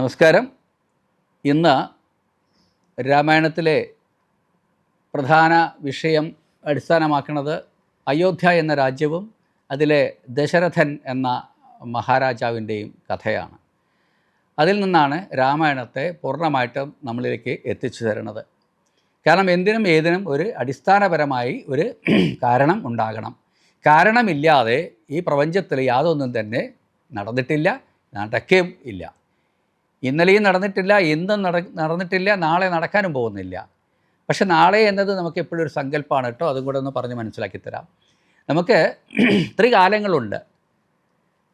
നമസ്കാരം. ഇന്ന് രാമായണത്തിലെ പ്രധാന വിഷയം അടിസ്ഥാനമാക്കുന്നത് അയോധ്യ എന്ന രാജ്യവും അതിലെ ദശരഥൻ എന്ന മഹാരാജാവിന്റെയും കഥയാണ്. അതിൽ നിന്നാണ് രാമായണത്തെ പൂർണമായിട്ടും നമ്മളിലേക്ക് എത്തിച്ചു തരുന്നത്. കാരണം എന്തിനും ഏതിനും ഒരു അടിസ്ഥാനപരമായി ഒരു കാരണം ഉണ്ടാകണം. കാരണമില്ലാതെ ഈ പ്രപഞ്ചത്തിൽ യാതൊന്നും തന്നെ നടന്നിട്ടില്ല നടക്കുകയും ഇല്ല. ഇന്നലെയും നടന്നിട്ടില്ല ഇന്നും നട നടന്നിട്ടില്ല നാളെ നടക്കാനും പോകുന്നില്ല. പക്ഷെ നാളെ എന്നത് നമുക്ക് എപ്പോഴും ഒരു സങ്കല്പമാണ് കേട്ടോ. അതും കൂടെ ഒന്ന് പറഞ്ഞ് മനസ്സിലാക്കി തരാം. നമുക്ക് ത്രികാലങ്ങളുണ്ട്.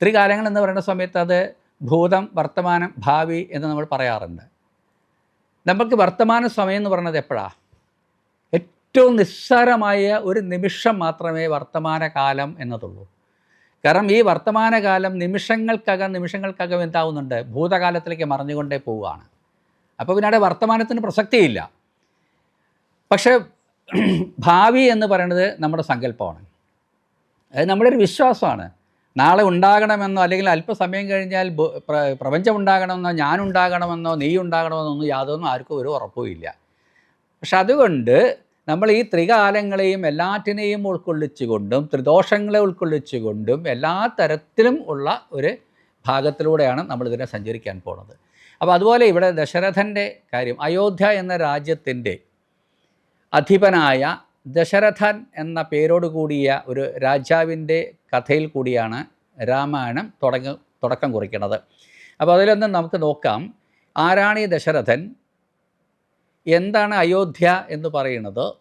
ത്രികാലങ്ങൾ എന്ന് പറയുന്ന സമയത്ത് അത് ഭൂതം വർത്തമാനം ഭാവി എന്ന് നമ്മൾ പറയാറുണ്ട്. നമുക്ക് വർത്തമാന സമയം എന്ന് പറയുന്നത് എപ്പോഴാണ് ഏറ്റവും നിസ്സാരമായ ഒരു നിമിഷം മാത്രമേ വർത്തമാന കാലം എന്നതുള്ളൂ. കാരണം ഈ വർത്തമാനകാലം നിമിഷങ്ങൾക്കകം നിമിഷങ്ങൾക്കകം എന്താവുന്നുണ്ട്? ഭൂതകാലത്തിലേക്ക് മറിഞ്ഞുകൊണ്ടേ പോവുകയാണ്. അപ്പോൾ പിന്നെ അവിടെ വർത്തമാനത്തിന് പ്രസക്തിയില്ല. പക്ഷേ ഭാവി എന്ന് പറയുന്നത് നമ്മുടെ സങ്കല്പമാണ്. അത് നമ്മുടെ ഒരു വിശ്വാസമാണ്. നാളെ ഉണ്ടാകണമെന്നോ അല്ലെങ്കിൽ അല്പസമയം കഴിഞ്ഞാൽ പ്രപഞ്ചം ഉണ്ടാകണമെന്നോ ഞാൻ ഉണ്ടാകണമെന്നോ നീ ഉണ്ടാകണമെന്നോ ഒന്നും യാതൊന്നും ആർക്കും ഒരു ഉറപ്പുമില്ല പക്ഷെ അതുകൊണ്ട് നമ്മൾ ഈ ത്രികാലങ്ങളെയും എല്ലാറ്റിനെയും ഉൾക്കൊള്ളിച്ചുകൊണ്ടും ത്രിദോഷങ്ങളെ ഉൾക്കൊള്ളിച്ചുകൊണ്ടും എല്ലാ തരത്തിലും ഉള്ള ഒരു ഭാഗത്തിലൂടെയാണ് നമ്മളിതിനെ സഞ്ചരിക്കാൻ പോണത്. അപ്പോൾ അതുപോലെ ഇവിടെ ദശരഥന്റെ കാര്യം അയോധ്യ എന്ന രാജ്യത്തിന്റെ അധിപനായ ദശരഥൻ എന്ന പേരോട് കൂടിയ ഒരു രാജാവിന്റെ കഥയിൽ കൂടിയാണ് രാമായണം തുടങ്ങ തുടക്കം കുറിക്കുന്നത് അപ്പോൾ അതിലൊന്നും നമുക്ക് നോക്കാം. ആരാണ് ഈ ദശരഥൻ? എന്താണ് അയോധ്യ എന്ന് പറയുന്നത്?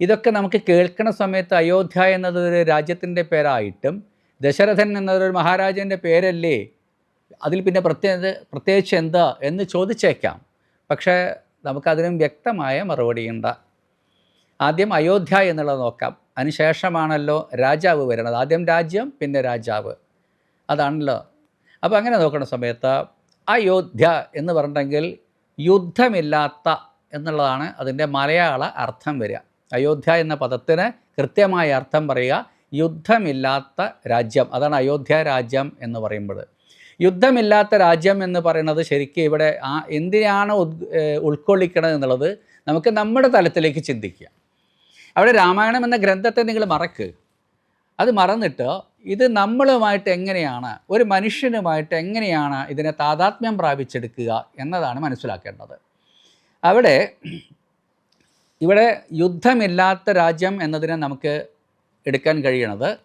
ഇതൊക്കെ നമുക്ക് കേൾക്കുന്ന സമയത്ത് അയോധ്യ എന്നത് ഒരു രാജ്യത്തിന്റെ പേരായിട്ടും ദശരഥൻ എന്നതൊരു മഹാരാജന്റെ പേരല്ലേ? അതിൽ പിന്നെ പ്രത്യേക പ്രത്യേകിച്ച് എന്താ എന്ന് ചോദിച്ചേക്കാം. പക്ഷേ നമുക്കതിനും വ്യക്തമായ മറുപടിയുണ്ട് ആദ്യം അയോധ്യ എന്നുള്ളത് നോക്കാം. അതിനുശേഷമാണല്ലോ രാജാവ് വരുന്നത്. ആദ്യം രാജ്യം പിന്നെ രാജാവ്. അതാണല്ലോ. അപ്പോൾ അങ്ങനെ നോക്കുന്ന സമയത്ത് അയോധ്യ എന്ന് പറഞ്ഞിട്ടുണ്ടെങ്കിൽ യുദ്ധമില്ലാത്ത എന്നുള്ളതാണ് അതിന്റെ മലയാള അർത്ഥം വരിക. അയോധ്യ എന്ന പദത്തിന് കൃത്യമായ അർത്ഥം പറയുക യുദ്ധമില്ലാത്ത രാജ്യം. അതാണ് അയോധ്യ രാജ്യം എന്ന് പറയുമ്പോൾ യുദ്ധമില്ലാത്ത രാജ്യം എന്ന് പറയുന്നത് ശരിക്കും ഇവിടെ ആ എന്തിനാണ് ഉൾക്കൊള്ളിക്കണത് എന്നുള്ളത് നമുക്ക് നമ്മുടെ തലത്തിലേക്ക് ചിന്തിക്കുക. അവിടെ രാമായണം എന്ന ഗ്രന്ഥത്തെ നിങ്ങൾ മറക്ക്. അത് മറന്നിട്ട് ഇത് നമ്മളുമായിട്ട് എങ്ങനെയാണ് ഒരു മനുഷ്യനുമായിട്ട് എങ്ങനെയാണ് ഇതിനെ താതാത്മ്യം പ്രാപിച്ചെടുക്കുക എന്നതാണ് മനസ്സിലാക്കേണ്ടത്. അവിടെ ഇവിടെ യുദ്ധമില്ലാത്ത രാജ്യം എന്നതിനെ നമുക്ക് എടുക്കാൻ കഴിയണത്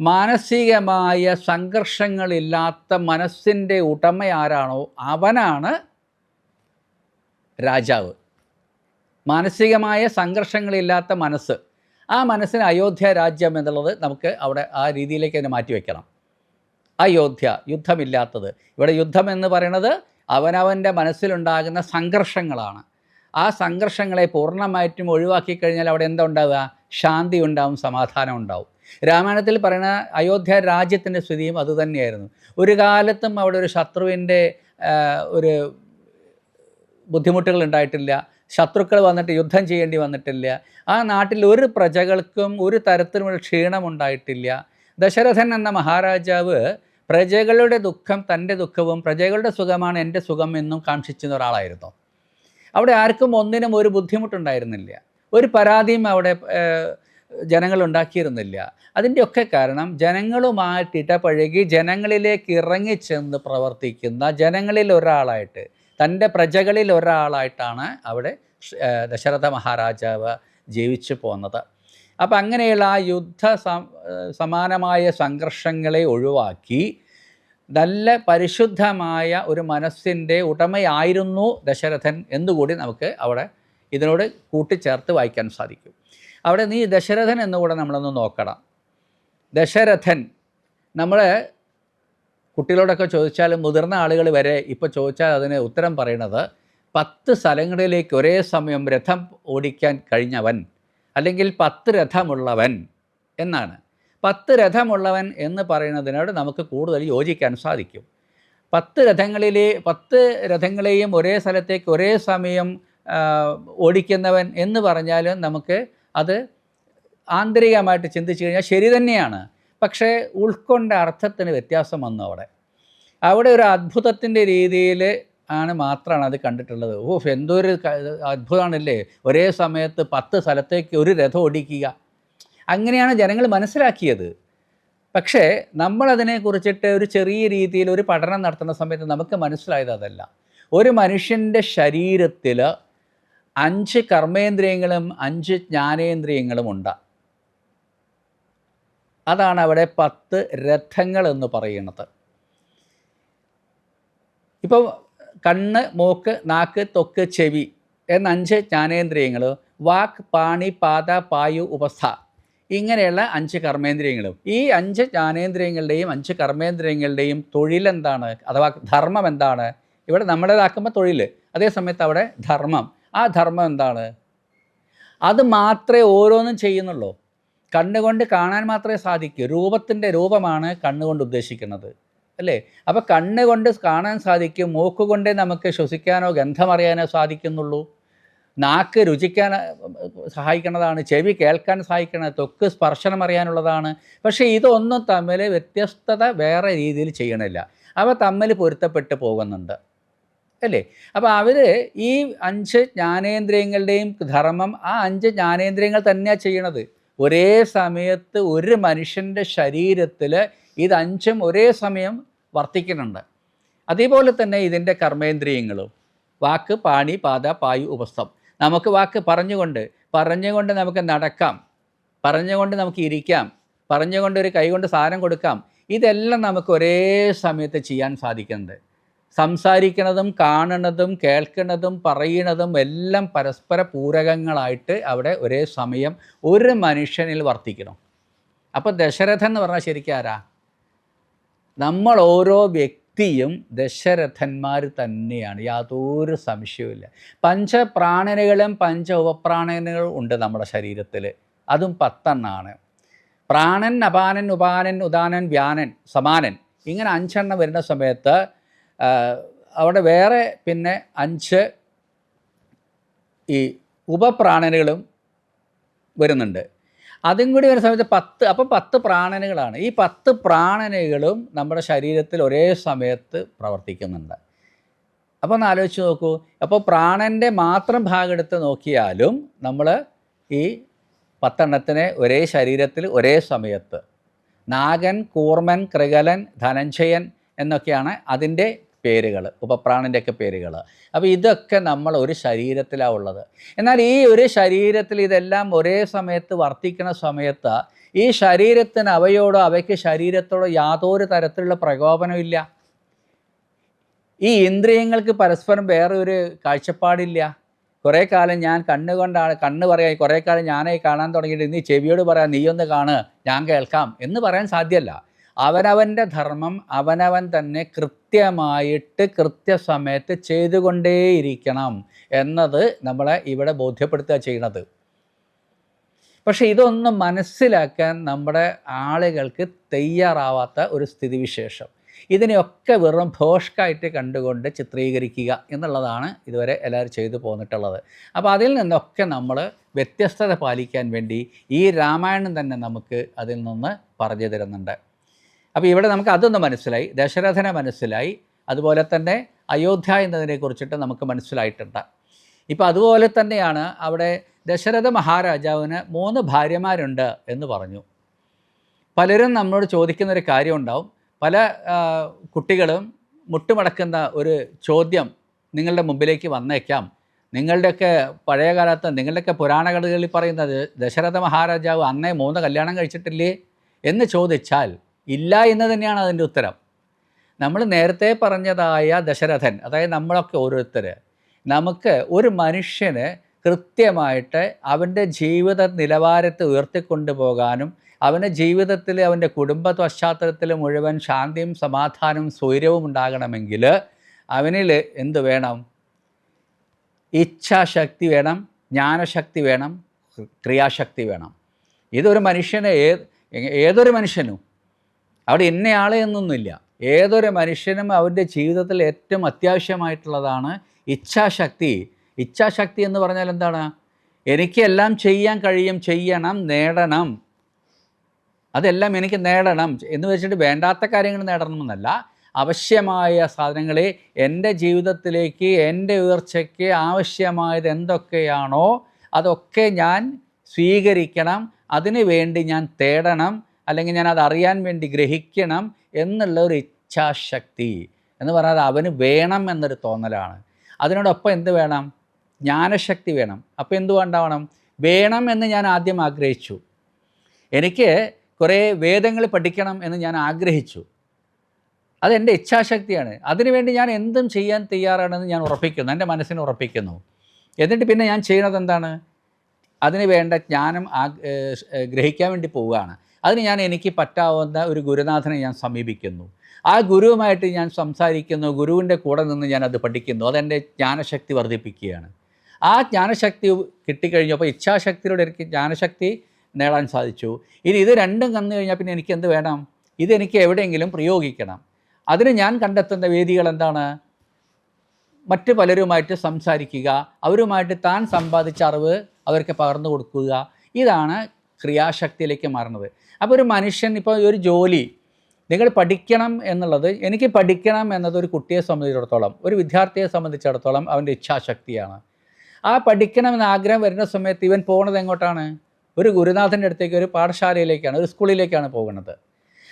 മാനസികമായ സംഘർഷങ്ങളില്ലാത്ത മനസ്സിന്റെ ഉടമ ആരാണോ അവനാണ് രാജാവ്. മാനസികമായ സംഘർഷങ്ങളില്ലാത്ത മനസ്സ്. ആ മനസ്സിന് അയോധ്യ രാജ്യം എന്നുള്ളത് നമുക്ക് അവിടെ ആ രീതിയിലേക്ക് തന്നെ മാറ്റി വയ്ക്കണം അയോധ്യ യുദ്ധമില്ലാത്തത്. ഇവിടെ യുദ്ധം എന്ന് പറയുന്നത് അവനവന്റെ മനസ്സിലുണ്ടാകുന്ന സംഘർഷങ്ങളാണ്. ആ സംഘർഷങ്ങളെ പൂർണമായിട്ടും ഒഴിവാക്കി കഴിഞ്ഞാൽ അവിടെ എന്താ ഉണ്ടാവുക? ശാന്തി ഉണ്ടാവും സമാധാനം ഉണ്ടാവും. രാമായണത്തിൽ പറയുന്ന അയോധ്യ രാജ്യത്തിന്റെ സ്ഥിതിയും അതുതന്നെയായിരുന്നു ഒരു കാലത്തും അവിടെ ഒരു ശത്രുവിന്റെ ഒരു ബുദ്ധിമുട്ടുകൾ ഉണ്ടായിട്ടില്ല. ശത്രുക്കൾ വന്നിട്ട് യുദ്ധം ചെയ്യേണ്ടി വന്നിട്ടില്ല. ആ നാട്ടിൽ ഒരു പ്രജകൾക്കും ഒരു തരത്തിലുമുള്ള ക്ഷീണമുണ്ടായിട്ടില്ല ദശരഥൻ എന്ന മഹാരാജാവ് പ്രജകളുടെ ദുഃഖം തന്റെ ദുഃഖവും പ്രജകളുടെ സുഖമാണ് എന്റെ സുഖം എന്നും കാക്ഷിച്ചിരുന്ന ഒരാളായിരുന്നു. അവിടെ ആർക്കും ഒന്നിനും ഒരു ബുദ്ധിമുട്ടുണ്ടായിരുന്നില്ല. ഒരു പരാതിയും അവിടെ ജനങ്ങൾ ഉണ്ടാക്കിയിരുന്നില്ല. അതിന്റെയൊക്കെ കാരണം ജനങ്ങളുമായിട്ട് ഇടപഴകി ജനങ്ങളിലേക്ക് ഇറങ്ങിച്ചെന്ന് പ്രവർത്തിക്കുന്ന ജനങ്ങളിൽ ഒരാളായിട്ട് തന്റെ പ്രജകളിൽ ഒരാളായിട്ടാണ് അവിടെ ദശരഥ മഹാരാജാവ് ജീവിച്ചു പോന്നത്. അപ്പം അങ്ങനെയുള്ള ആ യുദ്ധ സമാനമായ സംഘർഷങ്ങളെ ഒഴിവാക്കി നല്ല പരിശുദ്ധമായ ഒരു മനസ്സിന്റെ ഉടമയായിരുന്നു ദശരഥൻ എന്നുകൂടി നമുക്ക് അവിടെ ഇതിനോട് കൂട്ടിച്ചേർത്ത് വായിക്കാൻ സാധിക്കും. അവിടെ നീ ദശരഥൻ എന്നുകൂടെ നമ്മളൊന്ന് നോക്കണം. ദശരഥൻ നമ്മൾ കുട്ടികളോടൊക്കെ ചോദിച്ചാൽ മുതിർന്ന ആളുകൾ വരെ ഇപ്പോൾ ചോദിച്ചാൽ അതിന് ഉത്തരം പറയണത് പത്ത് സ്ഥലങ്ങളിലേക്ക് ഒരേ സമയം രഥം ഓടിക്കാൻ കഴിഞ്ഞവൻ അല്ലെങ്കിൽ പത്ത് രഥമുള്ളവൻ എന്നാണ്. പത്ത് രഥമുള്ളവൻ എന്ന് പറയുന്നതിനോട് നമുക്ക് കൂടുതൽ യോജിക്കാൻ സാധിക്കും. പത്ത് രഥങ്ങളിലെ പത്ത് രഥങ്ങളെയും ഒരേ സ്ഥലത്തേക്ക് ഒരേ സമയം ഓടിക്കുന്നവൻ എന്ന് പറഞ്ഞാലും നമുക്ക് അത് ആന്തരികമായിട്ട് ചിന്തിച്ചു കഴിഞ്ഞാൽ ശരി തന്നെയാണ്. പക്ഷേ ഉൾക്കൊണ്ട അർത്ഥത്തിന് വ്യത്യാസം വന്നു അവിടെ. അവിടെ ഒരു അത്ഭുതത്തിന്റെ രീതിയിൽ ആണ് മാത്രമാണ് അത് കണ്ടിട്ടുള്ളത്. ഓഫ് എന്തൊരു അത്ഭുതമാണല്ലേ? ഒരേ സമയത്ത് പത്ത് സ്ഥലത്തേക്ക് ഒരു രഥം ഓടിക്കുക. അങ്ങനെയാണ് ജനങ്ങൾ മനസ്സിലാക്കിയത്. പക്ഷേ നമ്മളതിനെക്കുറിച്ചിട്ട് ഒരു ചെറിയ രീതിയിൽ ഒരു പഠനം നടത്തുന്ന സമയത്ത് നമുക്ക് മനസ്സിലായത് അതല്ല. ഒരു മനുഷ്യന്റെ ശരീരത്തിൽ അഞ്ച് കർമ്മേന്ദ്രിയങ്ങളും അഞ്ച് ജ്ഞാനേന്ദ്രിയങ്ങളും ഉണ്ട്. അതാണ് അവിടെ പത്ത് രഥങ്ങൾ എന്ന് പറയുന്നത്. ഇപ്പോൾ കണ്ണ് മൂക്ക് നാക്ക് തൊക്ക് ചെവി എന്ന അഞ്ച് ജ്ഞാനേന്ദ്രിയങ്ങൾ വാക്ക് പാണി പാത പായു ഉപസ്ഥ ഇങ്ങനെയുള്ള അഞ്ച് കർമ്മേന്ദ്രിയങ്ങളും. ഈ അഞ്ച് ജ്ഞാനേന്ദ്രിയങ്ങളുടെയും അഞ്ച് കർമ്മേന്ദ്രിയങ്ങളുടെയും തൊഴിലെന്താണ്? അഥവാ ധർമ്മം എന്താണ് ഇവിടെ നമ്മുടേതാക്കുമ്പോൾ തൊഴിൽ അതേ സമയത്ത് അവിടെ ധർമ്മം. ആ ധർമ്മം എന്താണ്? അത് മാത്രമേ ഓരോന്നും ചെയ്യുന്നുള്ളൂ. കണ്ണുകൊണ്ട് കാണാൻ മാത്രമേ സാധിക്കൂ. രൂപത്തിന്റെ രൂപമാണ് കണ്ണുകൊണ്ട് ഉദ്ദേശിക്കുന്നത്. അല്ലേ? അപ്പോൾ കണ്ണുകൊണ്ട് കാണാൻ സാധിക്കും മൂക്കുകൊണ്ടേ നമുക്ക് ശ്വസിക്കാനോ ഗന്ധമറിയാനോ സാധിക്കുന്നുള്ളൂ. നാക്ക് രുചിക്കാൻ സഹായിക്കുന്നതാണ് ചെവി കേൾക്കാൻ സഹായിക്കുന്നത് തൊക്ക് സ്പർശനം അറിയാനുള്ളതാണ്. പക്ഷേ ഇതൊന്നും തമ്മിൽ വ്യത്യസ്തത വേറെ രീതിയിൽ ചെയ്യണില്ല. അവ തമ്മിൽ പൊരുത്തപ്പെട്ട് പോകുന്നുണ്ട്. അല്ലേ? അപ്പോൾ അവർ ഈ അഞ്ച് ജ്ഞാനേന്ദ്രിയങ്ങളുടെയും ധർമ്മം ആ അഞ്ച് ജ്ഞാനേന്ദ്രിയങ്ങൾ തന്നെയാണ് ചെയ്യണത്. ഒരേ സമയത്ത് ഒരു മനുഷ്യന്റെ ശരീരത്തിൽ ഇത് അഞ്ചും ഒരേ സമയം വർത്തിക്കുന്നുണ്ട്. അതേപോലെ തന്നെ ഇതിന്റെ കർമ്മേന്ദ്രിയങ്ങളും. വാക്ക് പാണി പാത പായു ഉപസ്ഥം. നമുക്ക് വാക്ക് പറഞ്ഞുകൊണ്ട് പറഞ്ഞുകൊണ്ട് നമുക്ക് നടക്കാം പറഞ്ഞുകൊണ്ട് നമുക്ക് ഇരിക്കാം പറഞ്ഞുകൊണ്ട് ഒരു കൈകൊണ്ട് സാധനം കൊടുക്കാം. ഇതെല്ലാം നമുക്ക് ഒരേ സമയത്ത് ചെയ്യാൻ സാധിക്കുന്നത്. സംസാരിക്കുന്നതും കാണണതും കേൾക്കുന്നതും പറയുന്നതും എല്ലാം പരസ്പര പൂരകങ്ങളായിട്ട് അവിടെ ഒരേ സമയം ഒരു മനുഷ്യനിൽ വർത്തിക്കണം. അപ്പോൾ ദശരഥൻ എന്ന് പറഞ്ഞാൽ ശരിക്കും ആരാ? നമ്മൾ ഓരോ വ്യക്തിയും ദശരഥന്മാർ തന്നെയാണ്. യാതൊരു സംശയവുമില്ല പഞ്ചപ്രാണനകളും പഞ്ച ഉപപ്രാണനുകളും ഉണ്ട് നമ്മുടെ ശരീരത്തിൽ അതും പത്തെണ്ണമാണ് പ്രാണൻ അപാനൻ ഉപാനൻ ഉദാനൻ വ്യാനൻ സമാനൻ. ഇങ്ങനെ അഞ്ചെണ്ണം വരുന്ന സമയത്ത് അവിടെ വേറെ പിന്നെ അഞ്ച് ഈ ഉപപ്രാണനകളും വരുന്നുണ്ട്. അതും കൂടി വരുന്ന സമയത്ത് പത്ത് അപ്പം പത്ത് പ്രാണനകളാണ്. ഈ പത്ത് പ്രാണനകളും നമ്മുടെ ശരീരത്തിൽ ഒരേ സമയത്ത് പ്രവർത്തിക്കുന്നുണ്ട്. അപ്പോൾ ഒന്ന് ആലോചിച്ച് നോക്കൂ. അപ്പോൾ പ്രാണന്റെ മാത്രം ഭാഗമെടുത്ത് നോക്കിയാലും നമ്മൾ ഈ പത്തെണ്ണത്തിനെ ഒരേ ശരീരത്തിൽ ഒരേ സമയത്ത്. നാഗൻ കൂർമൻ കൃകലൻ ധനഞ്ജയൻ എന്നൊക്കെയാണ് അതിന്റെ പേരുകൾ ഉപപ്രാണന്റെയൊക്കെ പേരുകൾ അപ്പോൾ ഇതൊക്കെ നമ്മൾ ഒരു ശരീരത്തിലാണ് ഉള്ളത്. എന്നാൽ ഈ ഒരു ശരീരത്തിൽ ഇതെല്ലാം ഒരേ സമയത്ത് വർത്തിക്കുന്ന സമയത്ത് ഈ ശരീരത്തിന് അവയോടോ അവയ്ക്ക് ശരീരത്തോടോ യാതൊരു തരത്തിലുള്ള പ്രകോപനമില്ല ഈ ഇന്ദ്രിയങ്ങൾക്ക് പരസ്പരം വേറെ ഒരു കാഴ്ചപ്പാടില്ല. കുറേ കാലം ഞാൻ കണ്ണുകൊണ്ടാണ് കണ്ണ് പറയാൻ കുറേ കാലം ഞാനായി കാണാൻ തുടങ്ങിയിട്ട് നീ ചെവിയോട് പറയാം നീയൊന്ന് ഒന്ന് കാണ് ഞാൻ കേൾക്കാം എന്ന് പറയാൻ സാധ്യമല്ല അവനവന്റെ ധർമ്മം അവനവൻ തന്നെ കൃത്യമായിട്ട് കൃത്യസമയത്ത് ചെയ്തുകൊണ്ടേയിരിക്കണം എന്നത് നമ്മളെ ഇവിടെ ബോധ്യപ്പെടുത്തുക ചെയ്യണത്. പക്ഷേ ഇതൊന്നും മനസ്സിലാക്കാൻ നമ്മുടെ ആളുകൾക്ക് തയ്യാറാവാത്ത ഒരു സ്ഥിതിവിശേഷം. ഇതിനെയൊക്കെ വെറും ഭോഷ്കായിട്ട് കണ്ടുകൊണ്ട് ചിത്രീകരിക്കുക എന്നുള്ളതാണ് ഇതുവരെ എല്ലാവരും ചെയ്തു പോന്നിട്ടുള്ളത്. അപ്പോൾ അതിൽ നിന്നൊക്കെ നമ്മൾ വ്യത്യസ്തത പാലിക്കാൻ വേണ്ടി ഈ രാമായണം തന്നെ നമുക്ക് അതിൽ നിന്ന് പറഞ്ഞു തരുന്നുണ്ട്. അപ്പോൾ ഇവിടെ നമുക്ക് അതൊന്ന് മനസ്സിലായി. ദശരഥനെ മനസ്സിലായി. അതുപോലെ തന്നെ അയോധ്യ എന്നതിനെ കുറിച്ചിട്ട് നമുക്ക് മനസ്സിലായിട്ടുണ്ട്. ഇപ്പോൾ അതുപോലെ തന്നെയാണ് അവിടെ ദശരഥ മഹാരാജാവിന് മൂന്ന് ഭാര്യമാരുണ്ട് എന്ന് പറഞ്ഞു. പലരും നമ്മളോട് ചോദിക്കുന്നൊരു കാര്യം ഉണ്ടാവും. പല കുട്ടികളും മുട്ടുമടക്കുന്ന ഒരു ചോദ്യം നിങ്ങളുടെ മുമ്പിലേക്ക് വന്നേക്കാം. നിങ്ങളുടെയൊക്കെ പഴയ കാലത്ത് നിങ്ങളുടെയൊക്കെ പുരാണ കഥകളിൽ പറയുന്നത് ദശരഥ മഹാരാജാവ് അന്നേ മൂന്ന് കല്യാണം കഴിച്ചിട്ടില്ലേ എന്ന് ചോദിച്ചാൽ ഇല്ല എന്ന് തന്നെയാണ് അതിന്റെ ഉത്തരം. നമ്മൾ നേരത്തെ പറഞ്ഞതായ ദശരഥൻ അതായത് നമ്മളൊക്കെ ഓരോരുത്തർ നമുക്ക് ഒരു മനുഷ്യന് കൃത്യമായിട്ട് അവന്റെ ജീവിത നിലവാരത്തെ ഉയർത്തിക്കൊണ്ടു പോകാനും അവന്റെ ജീവിതത്തിൽ അവന്റെ കുടുംബ പശ്ചാത്തലത്തിൽ മുഴുവൻ ശാന്തിയും സമാധാനവും സ്വൈര്യവും ഉണ്ടാകണമെങ്കിൽ അവനിൽ എന്ത് വേണം? ഇച്ഛാശക്തി വേണം ജ്ഞാനശക്തി വേണം ക്രിയാശക്തി വേണം. ഇതൊരു മനുഷ്യനെ ഏത് ഏതൊരു മനുഷ്യനും അവിടെ ഇന്നയാളെ എന്നൊന്നുമില്ല. ഏതൊരു മനുഷ്യനും അവന്റെ ജീവിതത്തിൽ ഏറ്റവും അത്യാവശ്യമായിട്ടുള്ളതാണ് ഇച്ഛാശക്തി. ഇച്ഛാശക്തി എന്ന് പറഞ്ഞാൽ എന്താണ്? എനിക്ക് എല്ലാം ചെയ്യാൻ കഴിയും ചെയ്യണം നേടണം. അതെല്ലാം എനിക്ക് നേടണം എന്ന് വെച്ചിട്ട് വേണ്ടാത്ത കാര്യങ്ങൾ നേടണമെന്നല്ല. ആവശ്യമായ സാധനങ്ങളെ എന്റെ ജീവിതത്തിലേക്ക് എന്റെ ഉയർച്ചയ്ക്ക് ആവശ്യമായത് എന്തൊക്കെയാണോ അതൊക്കെ ഞാൻ സ്വീകരിക്കണം. അതിനു വേണ്ടി ഞാൻ തേടണം. അല്ലെങ്കിൽ ഞാൻ അത് അറിയാൻ വേണ്ടി ഗ്രഹിക്കണം എന്നുള്ള ഒരു ഇച്ഛാശക്തി എന്ന് പറഞ്ഞാൽ അവന് വേണം എന്നൊരു തോന്നലാണ്. അതിനോടൊപ്പം എന്ത് വേണം? ജ്ഞാനശക്തി വേണം. അപ്പോൾ എന്ത് ഉണ്ടാവണം? വേണം എന്ന് ഞാൻ ആദ്യം ആഗ്രഹിച്ചു. എനിക്ക് കുറേ വേദങ്ങൾ പഠിക്കണം എന്ന് ഞാൻ ആഗ്രഹിച്ചു. അതെന്റെ ഇച്ഛാശക്തിയാണ്. അതിനുവേണ്ടി ഞാൻ എന്തും ചെയ്യാൻ തയ്യാറാണെന്ന് ഞാൻ ഉറപ്പിക്കുന്നു. എന്റെ മനസ്സിന് ഉറപ്പിക്കുന്നു. എന്നിട്ട് പിന്നെ ഞാൻ ചെയ്യുന്നത് എന്താണ്? അതിന് വേണ്ട ജ്ഞാനം ആ ഗ്രഹിക്കാൻ വേണ്ടി പോവുകയാണ്. അതിന് ഞാൻ എനിക്ക് പറ്റാവുന്ന ഒരു ഗുരുനാഥനെ ഞാൻ സമീപിക്കുന്നു. ആ ഗുരുവുമായിട്ട് ഞാൻ സംസാരിക്കുന്നു ഗുരുവിന്റെ കൂടെ നിന്ന് ഞാൻ അത് പഠിക്കുന്നു. അതെന്റെ ജ്ഞാനശക്തി വർദ്ധിപ്പിക്കുകയാണ്. ആ ജ്ഞാനശക്തി കിട്ടിക്കഴിഞ്ഞപ്പോൾ ഇച്ഛാശക്തിയിലൂടെ എനിക്ക് ജ്ഞാനശക്തി നേടാൻ സാധിച്ചു. ഇനി ഇത് രണ്ടും കന്നു കഴിഞ്ഞാൽ പിന്നെ എനിക്ക് എന്ത് വേണം? ഇതെനിക്ക് എവിടെയെങ്കിലും പ്രയോഗിക്കണം. അതിന് ഞാൻ കണ്ടെത്തുന്ന വേദികൾ എന്താണ്? മറ്റു പലരുമായിട്ട് സംസാരിക്കുക അവരുമായിട്ട് താൻ സമ്പാദിച്ച അറിവ് അവർക്ക് പകർന്നു കൊടുക്കുക. ഇതാണ് ക്രിയാശക്തിയിലേക്ക് മാറുന്നത്. അപ്പോൾ ഒരു മനുഷ്യൻ ഇപ്പോൾ ഒരു ജോലി നിങ്ങൾ പഠിക്കണം എന്നുള്ളത് എനിക്ക് പഠിക്കണം എന്നത് ഒരു കുട്ടിയെ സംബന്ധിച്ചിടത്തോളം ഒരു വിദ്യാർത്ഥിയെ സംബന്ധിച്ചിടത്തോളം അവന്റെ ഇച്ഛാശക്തിയാണ്. ആ പഠിക്കണം എന്ന ആഗ്രഹം വരുന്ന സമയത്ത് ഇവൻ പോകുന്നത് എങ്ങോട്ടാണ്? ഒരു ഗുരുനാഥന്റെ അടുത്തേക്ക് ഒരു പാഠശാലയിലേക്കാണ് ഒരു സ്കൂളിലേക്കാണ് പോകുന്നത്.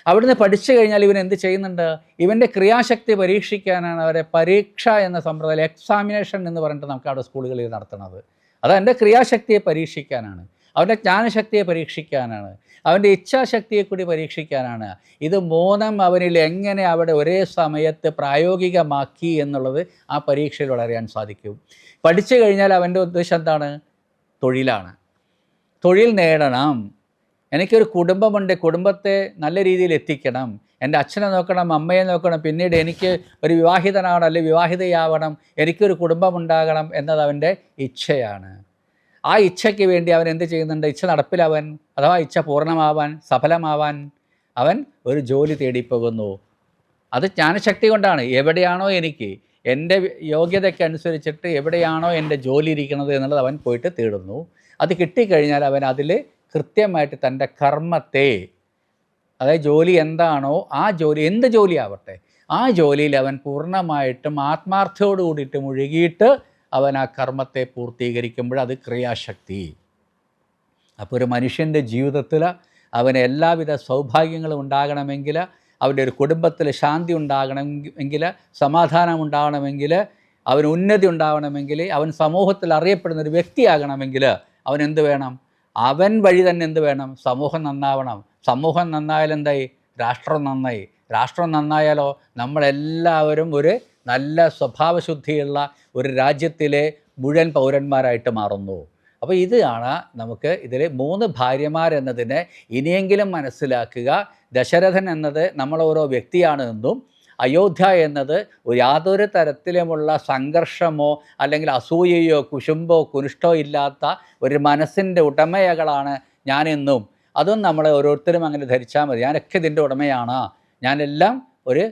അവിടുന്ന് പഠിച്ചു കഴിഞ്ഞാൽ ഇവൻ എന്ത് ചെയ്യുന്നുണ്ട്? ഇവന്റെ ക്രിയാശക്തി പരീക്ഷിക്കാനാണ് അവരെ പരീക്ഷ എന്ന സമ്പ്രദായം എക്സാമിനേഷൻ എന്ന് പറഞ്ഞിട്ട് നമുക്ക് അവിടെ സ്കൂളുകളിൽ നടത്തുന്നത്. അത് എന്റെ ക്രിയാശക്തിയെ പരീക്ഷിക്കാനാണ്. അവന്റെ ജ്ഞാനശക്തിയെ പരീക്ഷിക്കാനാണ്. അവന്റെ ഇച്ഛാശക്തിയെ കൂടി പരീക്ഷിക്കാനാണ്. ഇത് മൂന്നും അവനിൽ എങ്ങനെ അവിടെ ഒരേ സമയത്ത് പ്രായോഗികമാക്കി എന്നുള്ളത് ആ പരീക്ഷയിലൂടെ അറിയാൻ സാധിക്കും. പഠിച്ചു കഴിഞ്ഞാൽ അവന്റെ ഉദ്ദേശം എന്താണ്? തൊഴിലാണ്. തൊഴിൽ നേടണം. എനിക്കൊരു കുടുംബമുണ്ട്. കുടുംബത്തെ നല്ല രീതിയിൽ എത്തിക്കണം. എന്റെ അച്ഛനെ നോക്കണം അമ്മയെ നോക്കണം. പിന്നീട് എനിക്ക് ഒരു വിവാഹിതനാവണം അല്ലെങ്കിൽ വിവാഹിതയാവണം. എനിക്കൊരു കുടുംബമുണ്ടാകണം എന്നത് അവന്റെ ഇച്ഛയാണ്. ആ ഇച്ഛയ്ക്ക് വേണ്ടി അവൻ എന്ത് ചെയ്യുന്നുണ്ട്? ഇച്ഛ നടപ്പിലാവാൻ അഥവാ ഇച്ഛ പൂർണമാവാൻ സഫലമാവാൻ അവൻ ഒരു ജോലി തേടിപ്പോകുന്നു അത് ജ്ഞാനശക്തി കൊണ്ടാണ്. എവിടെയാണോ എനിക്ക് എന്റെ യോഗ്യതയ്ക്ക് അനുസരിച്ചിട്ട് എവിടെയാണോ എന്റെ ജോലി ഇരിക്കുന്നത് എന്നുള്ളത് അവൻ പോയിട്ട് തേടുന്നു. അത് കിട്ടിക്കഴിഞ്ഞാൽ അവൻ അതിൽ കൃത്യമായിട്ട് തന്റെ കർമ്മത്തെ അതായത് ജോലി എന്താണോ ആ ജോലി എന്ത് ജോലിയാവട്ടെ ആ ജോലിയിൽ അവൻ പൂർണമായിട്ടും ആത്മാർത്ഥയോട് കൂടിയിട്ട് മുഴുകിയിട്ട് അവൻ ആ കർമ്മത്തെ പൂർത്തീകരിക്കുമ്പോൾ അത് ക്രിയാശക്തി. അപ്പോൾ ഒരു മനുഷ്യന്റെ ജീവിതത്തിൽ അവന് എല്ലാവിധ സൗഭാഗ്യങ്ങളും ഉണ്ടാകണമെങ്കിൽ അവന്റെ ഒരു കുടുംബത്തിൽ ശാന്തി ഉണ്ടാകണമെങ്കിൽ സമാധാനം ഉണ്ടാകണമെങ്കിൽ അവന് ഉന്നതി ഉണ്ടാവണമെങ്കിൽ അവൻ സമൂഹത്തിൽ അറിയപ്പെടുന്ന ഒരു വ്യക്തിയാകണമെങ്കിൽ അവൻ എന്ത് വേണം? അവൻ വഴി തന്നെ എന്ത് വേണം? സമൂഹം നന്നാവണം. സമൂഹം നന്നായാലെന്തായി രാഷ്ട്രം നന്നായി. രാഷ്ട്രം നന്നായാലോ? നമ്മളെല്ലാവരും ഒരു നല്ല സ്വഭാവശുദ്ധിയുള്ള ഒരു രാജ്യത്തിലെ മുഴുവൻ പൗരന്മാരായിട്ട് മാറുന്നു. അപ്പോൾ ഇതാണ് നമുക്ക് ഇതിൽ മൂന്ന് ഭാര്യമാരെന്നതിനെ ഇനിയെങ്കിലും മനസ്സിലാക്കുക. ദശരഥൻ എന്നത് നമ്മളോരോ വ്യക്തിയാണ് എന്നും അയോധ്യ എന്നത് യാതൊരു തരത്തിലുമുള്ള സംഘർഷമോ അല്ലെങ്കിൽ അസൂയയോ കുശുമ്പോ കുനിഷ്ടോ ഇല്ലാത്ത ഒരു മനസ്സിന്റെ ഉടമയകളാണ് ഞാനെന്നും അതും നമ്മളെ ഓരോരുത്തരും അങ്ങനെ ധരിച്ചാൽ മതി. ഞാനൊക്കെ ഇതിന്റെ ഉടമയാണ്. ഞാനെല്ലാം ഒരു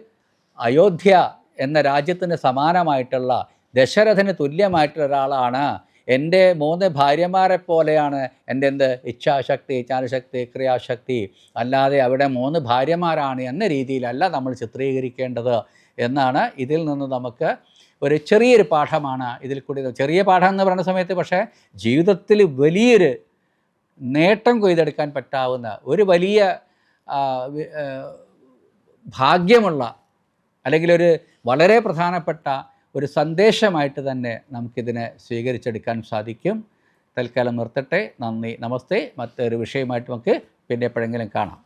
അയോധ്യ എന്ന രാജ്യത്തിന് സമാനമായിട്ടുള്ള ദശരഥന് തുല്യമായിട്ടുള്ള ഒരാളാണ്. എന്റെ മൂന്ന് ഭാര്യമാരെ പോലെയാണ് എന്റെ എന്ത്? ഇച്ഛാശക്തി ജ്ഞാനശക്തി ക്രിയാശക്തി. അല്ലാതെ അവിടെ മൂന്ന് ഭാര്യമാരാണ് എന്ന രീതിയിലല്ല നമ്മൾ ചിത്രീകരിക്കേണ്ടത് എന്നാണ് ഇതിൽ നിന്ന് നമുക്ക് ഒരു ചെറിയൊരു പാഠമാണ് ഇതിൽ കൂടി. ചെറിയ പാഠം എന്ന് പറയുന്ന സമയത്ത് പക്ഷേ ജീവിതത്തിൽ വലിയൊരു നേട്ടം കൊയ്തെടുക്കാൻ പറ്റാവുന്ന ഒരു വലിയ ഭാഗ്യമുള്ള അല്ലെങ്കിൽ ഒരു വളരെ പ്രധാനപ്പെട്ട ഒരു സന്ദേശമായിട്ട് തന്നെ നമുക്കിതിനെ സ്വീകരിച്ചെടുക്കാൻ സാധിക്കും. തൽക്കാലം നിർത്തട്ടെ. നന്ദി. നമസ്തേ. മറ്റൊരു വിഷയമായിട്ട് നമുക്ക് പിന്നെ എപ്പോഴെങ്കിലും കാണാം.